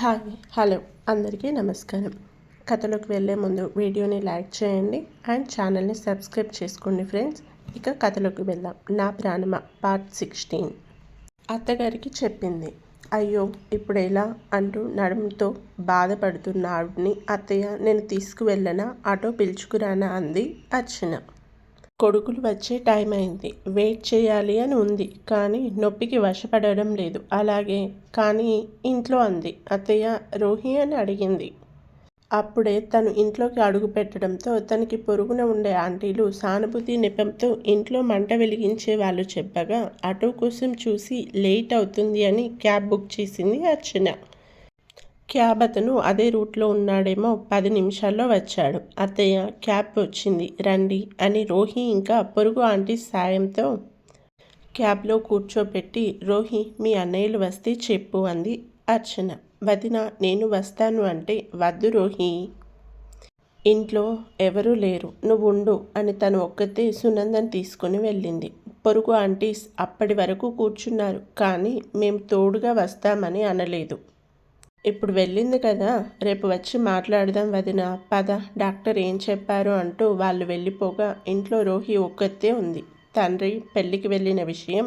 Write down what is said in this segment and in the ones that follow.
Hi hello అందరికీ నమస్కారం. కథలోకి వెళ్ళే ముందు వీడియోని లైక్ చేయండి అండ్ ఛానల్ని సబ్స్క్రైబ్ చేసుకోండి ఫ్రెండ్స్. ఇక కథలోకి వెళ్దాం. నా ప్రాణమ? Part sixteen. అత్తగారికి చెప్పింది. అయ్యో ఇప్పుడు ఎలా అంటూ నడుముతో బాధపడుతున్న ఆవిడ్ని అత్తయ్య నేను తీసుకువెళ్ళనా? ఆటో పిలుచుకురానా? అంది అర్చన. కొడుకులు వచ్చే టైం అయింది. వెయిట్ చేయాలి అని ఉంది కానీ నొప్పికి వశపడడం లేదు. అలాగే కానీ ఇంట్లో అంది. అత్తయ్య రోహి అని అడిగింది. అప్పుడే తను ఇంట్లోకి అడుగు పెట్టడంతో తనకి పొరుగున ఉండే ఆంటీలు సానుభూతి నెపంతో ఇంట్లో మంట వెలిగించే వాళ్ళు చెప్పగా ఆటో కోసం చూసి లేట్ అవుతుంది అని క్యాబ్ బుక్ చేసింది అర్చన. క్యాబ్ అతను అదే రూట్లో ఉన్నాడేమో పది నిమిషాల్లో వచ్చాడు. అత్తయ్య క్యాబ్ వచ్చింది. రండి అని రోహి ఇంకా పొరుగు ఆంటీ సాయంతో క్యాబ్లో కూర్చోబెట్టి రోహి మీ అన్నయ్యలు వస్తే చెప్పు అంది అర్చన. వదిన నేను వస్తాను అంటే వద్దు రోహి. ఇంట్లో ఎవరూ లేరు. నువ్వు ఉండు అని తను ఒక్కతే సునందన్ తీసుకుని వెళ్ళింది. పొరుగు ఆంటీస్ అప్పటి వరకు కూర్చున్నారు కానీ మేము తోడుగా వస్తామని అనలేదు. ఇప్పుడు వెళ్ళింది కదా రేపు వచ్చి మాట్లాడదాం వదిన పద. డాక్టర్ ఏం చెప్పారు అంటూ వాళ్ళు వెళ్ళిపోగా ఇంట్లో రోహి ఒక్కతే ఉంది. తండ్రి పెళ్ళికి వెళ్ళిన విషయం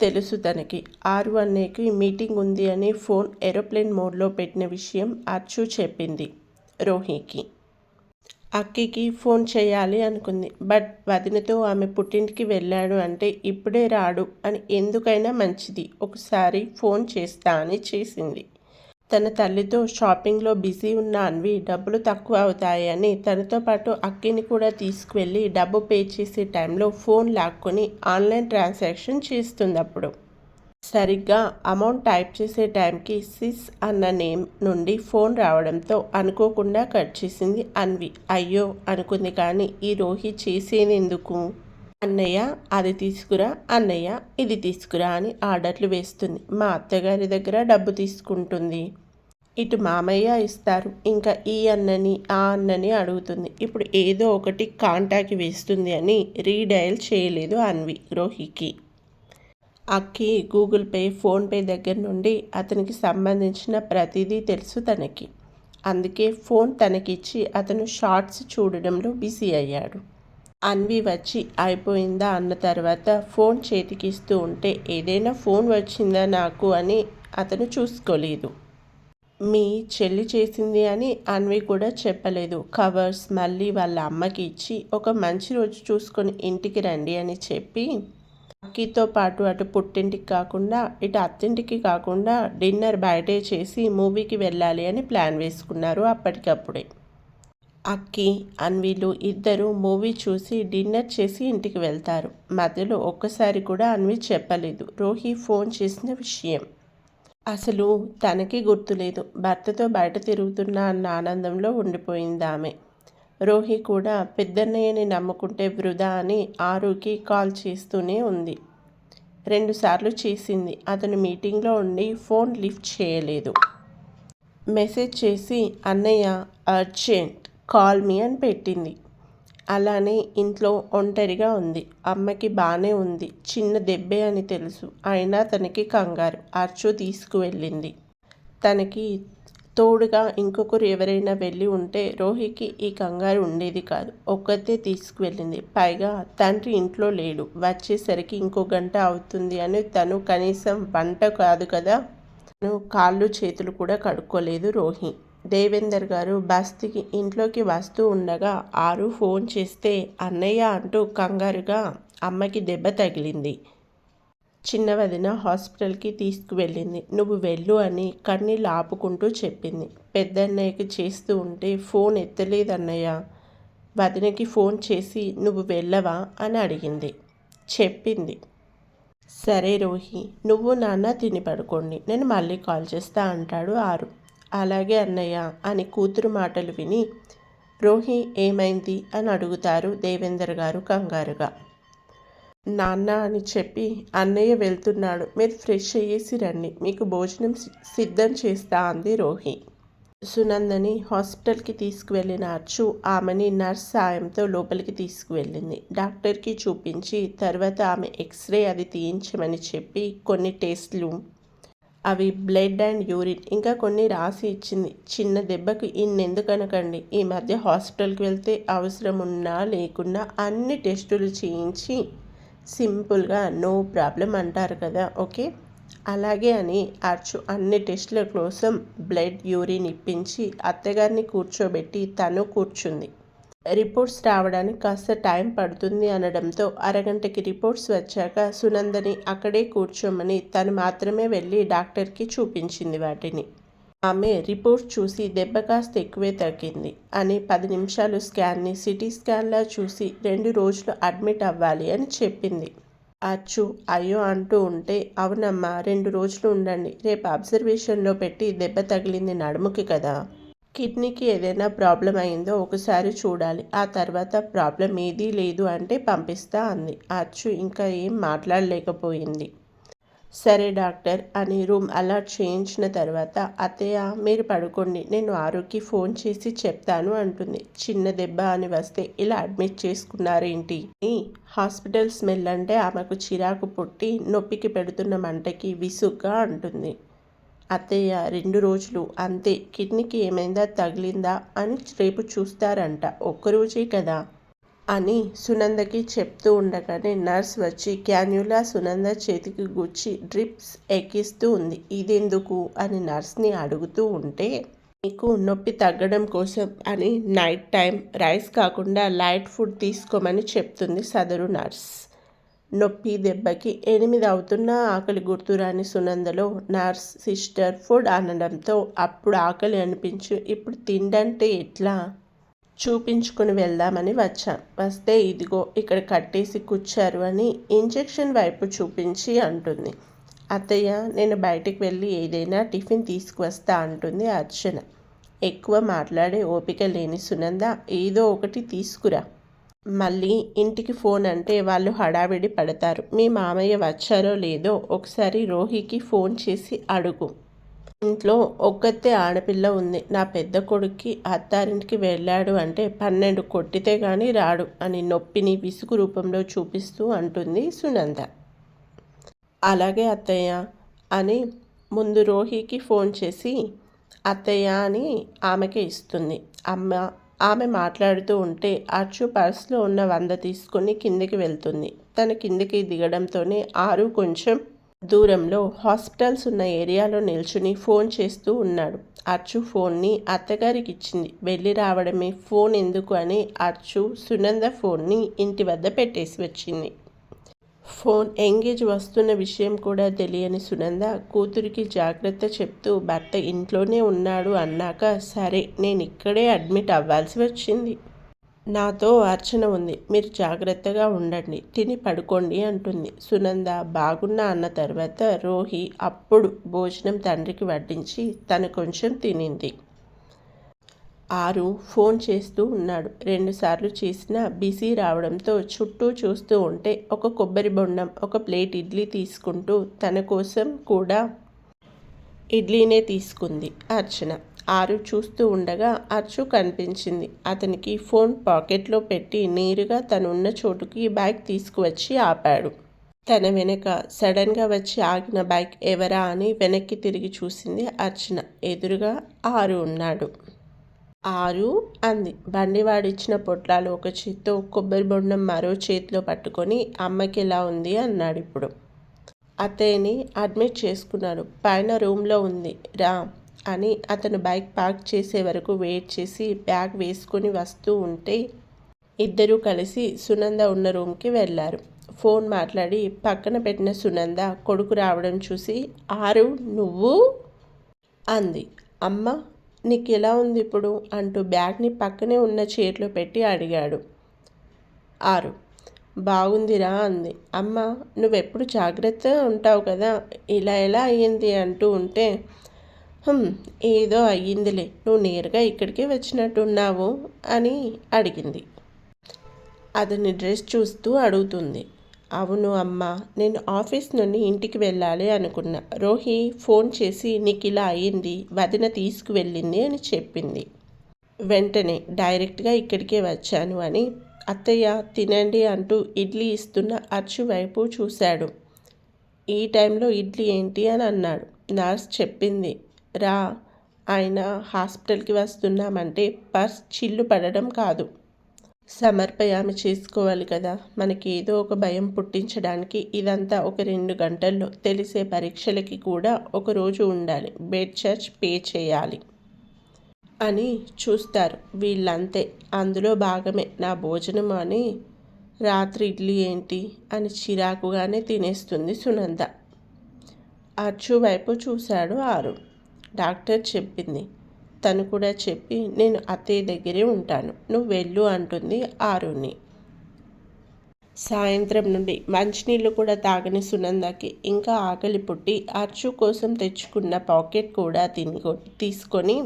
తెలుసు తనకి. ఆరు అన్నయ్యకి మీటింగ్ ఉంది అని ఫోన్ ఏరోప్లేన్ మోడ్లో పెట్టిన విషయం అర్చు చెప్పింది రోహికి. అక్కికి ఫోన్ చేయాలి అనుకుంది. బట్ వదినతో ఆమె పుట్టింటికి వెళ్ళాడు అంటే ఇప్పుడే రాడు అని ఎందుకైనా మంచిది. ఒకసారి ఫోన్ చేస్తా అని చేసింది. తన తల్లితో షాపింగ్లో బిజీ ఉన్న అన్వి డబ్బులు తక్కువ అవుతాయని తనతో పాటు అక్కిని కూడా తీసుకువెళ్ళి డబ్బు పే చేసే టైంలో ఫోన్ లాక్కొని ఆన్లైన్ ట్రాన్సాక్షన్ చేస్తుంది అప్పుడు సరిగ్గా అమౌంట్ టైప్ చేసే టైంకి సిస్ అన్న నేమ్ నుండి ఫోన్ రావడంతో అనుకోకుండా కట్ చేసింది అన్వి. అయ్యో అనుకుంది కానీ ఈ రోహి చేసేనెందుకు అన్నయ్య అది తీసుకురా. అన్నయ్య ఇది తీసుకురా అని ఆర్డర్లు వేస్తుంది. మా అత్తగారి దగ్గర డబ్బు తీసుకుంటుంది. ఇటు మామయ్య ఇస్తారు. ఇంకా ఈ అన్నని ఆ అన్నని అడుగుతుంది. ఇప్పుడు ఏదో ఒకటి కాంటాక్ట్ వేస్తుంది అని రీడయల్ చేయలేదు అన్వి రోహికి. అక్కి గూగుల్ పే ఫోన్పే దగ్గర నుండి అతనికి సంబంధించిన ప్రతిదీ తెలుసు తనకి. అందుకే ఫోన్ తనకిచ్చి అతను షార్ట్స్ చూడడంలో బిజీ అయ్యాడు. అన్వి వచ్చి అయిపోయిందా? అన్న తర్వాత ఫోన్ చేతికిస్తూ ఉంటే ఏదైనా ఫోన్ వచ్చిందా నాకు? అని అతను చూసుకోలేదు. మీ చెల్లి చేసింది అని అన్వి కూడా చెప్పలేదు. కవర్స్ మళ్ళీ వాళ్ళ అమ్మకి ఇచ్చి ఒక మంచి రోజు చూసుకొని ఇంటికి రండి అని చెప్పి అక్కితో పాటు అటు పుట్టింటికి కాకుండా ఇటు అత్తింటికి కాకుండా డిన్నర్ బయటే చేసి మూవీకి వెళ్ళాలి అని ప్లాన్ వేసుకున్నారు అప్పటికప్పుడే. అక్కి అన్విలు ఇద్దరు మూవీ చూసి డిన్నర్ చేసి ఇంటికి వెళ్తారు. మధ్యలో ఒక్కసారి కూడా అన్వి చెప్పలేదు. రోహి ఫోన్ చేసిన విషయం. అసలు తనకి గుర్తులేదు. భర్తతో బయట తిరుగుతున్న అన్న ఆనందంలో ఉండిపోయింది ఆమె. రోహి కూడా పెద్దన్నయ్యని నమ్ముకుంటే వృధా అని ఆరుకి కాల్ చేస్తూనే ఉంది. రెండుసార్లు చేసింది. అతను మీటింగ్లో ఉండి ఫోన్ లిఫ్ట్ చేయలేదు. మెసేజ్ చేసి అన్నయ్య అర్జెంట్. కాల్ మీ అని పెట్టింది. అలానే ఇంట్లో ఒంటరిగా ఉంది. అమ్మకి బాగానే ఉంది. చిన్న దెబ్బే అని తెలుసు. అయినా తనకి కంగారు. అర్చు తీసుకువెళ్ళింది. తనకి తోడుగా ఇంకొకరు ఎవరైనా వెళ్ళి ఉంటే రోహికి ఈ కంగారు ఉండేది కాదు. ఒక్కతే తీసుకువెళ్ళింది. పైగా తండ్రి ఇంట్లో లేడు. వచ్చేసరికి ఇంకో గంట అవుతుంది అని తను కనీసం వంట కాదు కదా? తను కాళ్ళు చేతులు కూడా కడుక్కోలేదు రోహి. దేవేందర్ గారు బస్తికి ఇంట్లోకి వస్తూ ఉండగా ఆరు ఫోన్ చేస్తే అన్నయ్య అంటూ కంగారుగా అమ్మకి దెబ్బ తగిలింది. చిన్న వదిన హాస్పిటల్కి తీసుకువెళ్ళింది. నువ్వు వెళ్ళు అని కన్నీళ్ళు ఆపుకుంటూ చెప్పింది. పెద్దన్నయ్యకి చేస్తూ ఉంటే ఫోన్ ఎత్తలేదన్నయ్య. వదినకి ఫోన్ చేసి నువ్వు వెళ్ళవా అని అడిగింది. చెప్పింది. సరే రోహి నువ్వు నాన్న తిని పడుకోండి. నేను మళ్ళీ కాల్ చేస్తా అంటాడు ఆరు. అలాగే అన్నయ్య అని కూతురు మాటలు విని రోహి ఏమైంది? అని అడుగుతారు దేవేందర్ గారు కంగారుగా. నాన్న అని చెప్పి అన్నయ్య వెళ్తున్నాడు. మీరు ఫ్రెష్ అయ్యేసి రండి. మీకు భోజనం సిద్ధం చేస్తా అంది రోహి. సునందని హాస్పిటల్కి తీసుకువెళ్ళిన అచ్చు ఆమెని నర్స్ సాయంతో లోపలికి తీసుకువెళ్ళింది. డాక్టర్కి చూపించి తర్వాత ఆమె ఎక్స్రే అది తీయించమని చెప్పి కొన్ని టెస్ట్లు అవి బ్లడ్ అండ్ యూరిన్. ఇంకా కొన్ని రాసి ఇచ్చింది. చిన్న దెబ్బకు ఇన్నెందుకనకండి. ఈ మధ్య హాస్పిటల్కి వెళ్తే అవసరం ఉన్నా లేకున్నా అన్ని టెస్టులు చేయించి సింపుల్గా నో ప్రాబ్లం అంటారు కదా ఓకే? అలాగే అని అర్చు అన్ని టెస్టుల కోసం బ్లడ్ యూరిన్ ఇప్పించి అత్తగారిని కూర్చోబెట్టి తను కూర్చుంది. రిపోర్ట్స్ రావడానికి కాస్త టైం పడుతుంది అనడంతో అరగంటకి రిపోర్ట్స్ వచ్చాక సునందని అక్కడే కూర్చోమని తను మాత్రమే వెళ్ళి డాక్టర్కి చూపించింది వాటిని. ఆమె రిపోర్ట్ చూసి దెబ్బ కాస్త ఎక్కువే తగ్గింది అని పది నిమిషాలు స్కాన్ని సిటీ స్కాన్లా చూసి రెండు రోజులు అడ్మిట్ అవ్వాలి అని చెప్పింది. అచ్చు అయ్యో అంటూ ఉంటే అవునమ్మా రెండు రోజులు ఉండండి రేపు అబ్జర్వేషన్లో పెట్టి దెబ్బ తగిలింది నడుముకి కదా. కిడ్నీకి ఏదైనా ప్రాబ్లం అయిందో ఒకసారి చూడాలి. ఆ తర్వాత ప్రాబ్లం ఏదీ లేదు అంటే పంపిస్తా అంది. అచ్చు ఇంకా ఏం మాట్లాడలేకపోయింది. సరే డాక్టర్ అని రూమ్ అలర్ట్ చేయించిన తర్వాత అత్తయ్య మీరు పడుకోండి నేను ఆరోగ్య ఫోన్ చేసి చెప్తాను అంటుంది. చిన్న దెబ్బ అని వస్తే ఇలా అడ్మిట్ చేసుకున్నారేంటి? హాస్పిటల్ స్మెల్ అంటే ఆమెకు చిరాకు పుట్టి నొప్పికి పెడుతున్న మంటకి విసుగ్గా అంటుంది. అత్తయ్య రెండు రోజులు అంతే. కిడ్నీకి ఏమైందా తగిలిందా అని రేపు చూస్తారంట. ఒక్కరోజే కదా? అని సునందకి చెప్తూ ఉండగానే నర్స్ వచ్చి క్యాన్యులా సునంద చేతికి గుచ్చి డ్రిప్స్ ఎక్కిస్తూ ఉంది. ఇదెందుకు? అని నర్స్ని అడుగుతూ ఉంటే నీకు నొప్పి తగ్గడం కోసం అని నైట్ టైం రైస్ కాకుండా లైట్ ఫుడ్ తీసుకోమని చెప్తుంది సదరు నర్స్. నొప్పి దెబ్బకి ఎనిమిది అవుతున్న ఆకలి గుర్తురాని సునందలో నర్స్ సిస్టర్ ఫుడ్ అనడంతో అప్పుడు ఆకలి అనిపించు ఇప్పుడు తిండంటే ఎట్లా? చూపించుకుని వెళ్దామని వచ్చాం. వస్తే ఇదిగో ఇక్కడ కట్టేసి కూర్చారు అని ఇంజెక్షన్ వైపు చూపించి అంటుంది. అత్తయ్య నేను బయటికి వెళ్ళి ఏదైనా టిఫిన్ తీసుకువస్తా అంటుంది అర్చన. ఎక్కువ మాట్లాడే ఓపిక లేని సునంద ఏదో ఒకటి తీసుకురా. మళ్ళీ ఇంటికి ఫోన్ అంటే వాళ్ళు హడావిడి పడతారు. మీ మామయ్య వచ్చారో లేదో ఒకసారి రోహికి ఫోన్ చేసి అడుగు. ఇంట్లో ఒక్కతే ఆడపిల్ల ఉంది. నా పెద్ద కొడుక్కి అత్తారింటికి వెళ్ళాడు అంటే పన్నెండు కొట్టితే కానీ రాడు అని నొప్పిని విసుగు రూపంలో చూపిస్తూ అంటుంది సునంద. అలాగే అత్తయ్య అని ముందు రోహికి ఫోన్ చేసి అత్తయ్య అని ఆమెకి ఇస్తుంది. అమ్మ ఆమె మాట్లాడుతూ ఉంటే అచ్చు పర్స్లో ఉన్న వంద తీసుకుని కిందికి వెళ్తుంది. తన కిందికి దిగడంతోనే ఆరు కొంచెం దూరంలో హాస్పిటల్స్ ఉన్న ఏరియాలో నిల్చుని ఫోన్ చేస్తూ ఉన్నాడు. అచ్చు ఫోన్ని అత్తగారికి ఇచ్చింది వెళ్ళి రావడమే ఫోన్ ఎందుకు అని అచ్చు సునంద ఫోన్ని ఇంటి వద్ద పెట్టేసి వచ్చింది. ఫోన్ ఎంగేజ్ వస్తున్న విషయం కూడా తెలియని సునంద కూతురికి జాగ్రత్త చెప్తూ భర్త ఇంట్లోనే ఉన్నాడు అన్నాక సరే నేను ఇక్కడే అడ్మిట్ అవ్వాల్సి వచ్చింది. నాతో అర్చన ఉంది. మీరు జాగ్రత్తగా ఉండండి. తిని పడుకోండి అంటుంది. సునంద బాగున్నా అన్న తర్వాత రోహి అప్పుడు భోజనం తండ్రికి వడ్డించి తను కొంచెం తినింది. ఆరు ఫోన్ చేస్తూ ఉన్నాడు. రెండుసార్లు చేసినా బిజీ రావడంతో చుట్టూ చూస్తూ ఉంటే ఒక కొబ్బరి బొండం ఒక ప్లేట్ ఇడ్లీ తీసుకుంటూ తన కోసం కూడా ఇడ్లీనే తీసుకుంది అర్చన. ఆరు చూస్తూ ఉండగా అర్చు కనిపించింది. అతనికి ఫోన్ పాకెట్లో పెట్టి నేరుగా తనున్న చోటుకి బైక్ తీసుకువచ్చి ఆపాడు. తన వెనక సడన్గా వచ్చి ఆగిన బైక్ ఎవరా అని వెనక్కి తిరిగి చూసింది అర్చన. ఎదురుగా ఆరు ఉన్నాడు. ఆరు అంది. బండివాడిచ్చిన పొట్లాలు ఒక చేత్తో కొబ్బరి బొండం మరో చేతిలో పట్టుకొని అమ్మకి ఎలా ఉంది అన్నాడు ఇప్పుడు. అతని అడ్మిట్ చేసుకున్నాడు పైన రూమ్లో ఉంది. రా అని అతను బైక్ పార్క్ చేసే వరకు వెయిట్ చేసి బ్యాగ్ వేసుకొని వస్తూ ఉంటే ఇద్దరూ కలిసి సునంద ఉన్న రూమ్కి వెళ్ళారు. ఫోన్ మాట్లాడి పక్కన పెట్టిన సునంద కొడుకు రావడం చూసి ఆరు నువ్వు? అంది. అమ్మ నీకు ఎలా ఉంది ఇప్పుడు? అంటూ బ్యాగ్ని పక్కనే ఉన్న చైర్లో పెట్టి అడిగాడు. ఆరు. బాగుందిరా అంది. అమ్మ నువ్వెప్పుడు జాగ్రత్తగా ఉంటావు కదా? ఇలా ఎలా అయ్యింది అంటూ ఉంటే ఏదో అయ్యిందిలే. నువ్వు నేరుగా ఇక్కడికే వచ్చినట్టున్నావు అని అడిగింది. అతని డ్రెస్ చూస్తూ అడుగుతుంది. అవును అమ్మ నేను ఆఫీస్ నుండి ఇంటికి వెళ్ళాలి అనుకున్నా. రోహి ఫోన్ చేసి నీకు ఇలా అయ్యింది వదిన తీసుకువెళ్ళింది అని చెప్పింది. వెంటనే డైరెక్ట్గా ఇక్కడికే వచ్చాను అని అత్తయ్య తినండి అంటూ ఇడ్లీ ఇస్తున్న అచ్చు వైపు చూశాడు. ఈ టైంలో ఇడ్లీ ఏంటి అని అన్నాడు. నర్స్ చెప్పింది. రా ఆయన హాస్పిటల్కి వస్తున్నామంటే పర్స్ చిల్లు పడడం కాదు. సమర్పయామి చేసుకోవాలి కదా. మనకి ఏదో ఒక భయం పుట్టించడానికి ఇదంతా ఒక రెండు గంటల్లో తెలిసే పరీక్షలకి కూడా ఒక రోజు ఉండాలి. బెడ్ చార్జ్ పే చేయాలి అని చూస్తారు. వీళ్ళంతే. అందులో భాగమే నా భోజనం అని రాత్రి ఇడ్లీ ఏంటి అని చిరాకుగానే తినేస్తుంది సునంద. అచ్చు వైపు చూశాడు ఆరు. డాక్టర్ చెప్పింది. తను కూడా చెప్పి నేను అత్తయ్య దగ్గరే ఉంటాను. నువ్వు వెళ్ళు అంటుంది ఆరుని సాయంత్రం నుండి మంచినీళ్ళు కూడా తాగని సునందకి ఇంకా ఆకలి పుట్టి అర్చు కోసం తెచ్చుకున్న పాకెట్ కూడా తిని తీసుకొని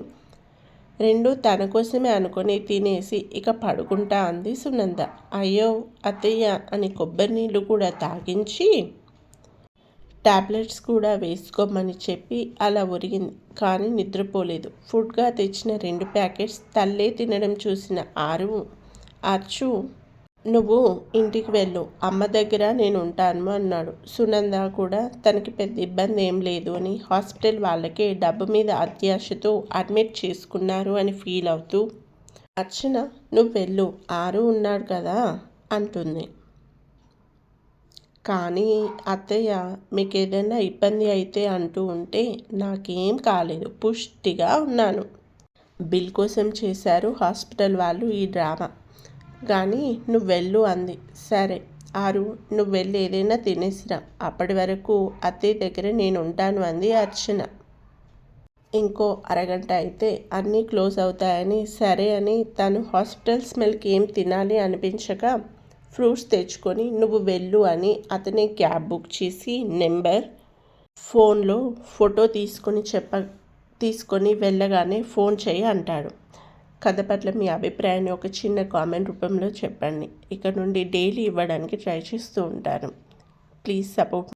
రెండు తన కోసమే అనుకొని తినేసి ఇక పడుకుంటా అంది సునంద. అయ్యో అత్తయ్య అని కొబ్బరి నీళ్ళు కూడా తాగించి ట్యాబ్లెట్స్ కూడా వేసుకోమని చెప్పి అలా ఒరిగింది. కానీ నిద్రపోలేదు. ఫుడ్గా తెచ్చిన రెండు ప్యాకెట్స్ తల్లే తినడం చూసిన ఆరు అచ్చు నువ్వు ఇంటికి వెళ్ళు. అమ్మ దగ్గర నేను ఉంటాను అన్నాడు. సునంద కూడా తనకి పెద్ద ఇబ్బంది ఏం లేదు అని హాస్పిటల్ వాళ్ళకే డబ్బు మీద అత్యాశతో అడ్మిట్ చేసుకున్నారు అని ఫీల్ అవుతూ అర్చన నువ్వు వెళ్ళు. ఆరు ఉన్నాడు కదా అంటుంది. కానీ అత్తయ్య మీకు ఏదైనా ఇబ్బంది అయితే అంటూ ఉంటే నాకేం కాలేదు. పుష్టిగా ఉన్నాను. బిల్ కోసం చేశారు హాస్పిటల్ వాళ్ళు ఈ డ్రామా. కానీ నువ్వు వెళ్ళు అంది. సరే ఆరు నువ్వు వెళ్ళి ఏదైనా తినేసిరా. అప్పటి వరకు అత్తయ్య దగ్గర నేను ఉంటాను అంది అర్చన. ఇంకో అరగంట అయితే అన్నీ క్లోజ్ అవుతాయని సరే అని తను హాస్పిటల్ స్మెల్కి ఏం తినాలి అనిపించక ఫ్రూట్స్ తెచ్చుకొని నువ్వు వెళ్ళు అని అతనే క్యాబ్ బుక్ చేసి నెంబర్ ఫోన్లో ఫోటో తీసుకొని చెప్ప తీసుకొని వెళ్ళగానే ఫోన్ చేయి అంటాడు. కథ పట్ల మీ అభిప్రాయాన్ని ఒక చిన్న కామెంట్ రూపంలో చెప్పండి. ఇక నుండి డైలీ ఇవ్వడానికి ట్రై చేస్తూ ఉంటాను ప్లీజ్ సపోర్ట్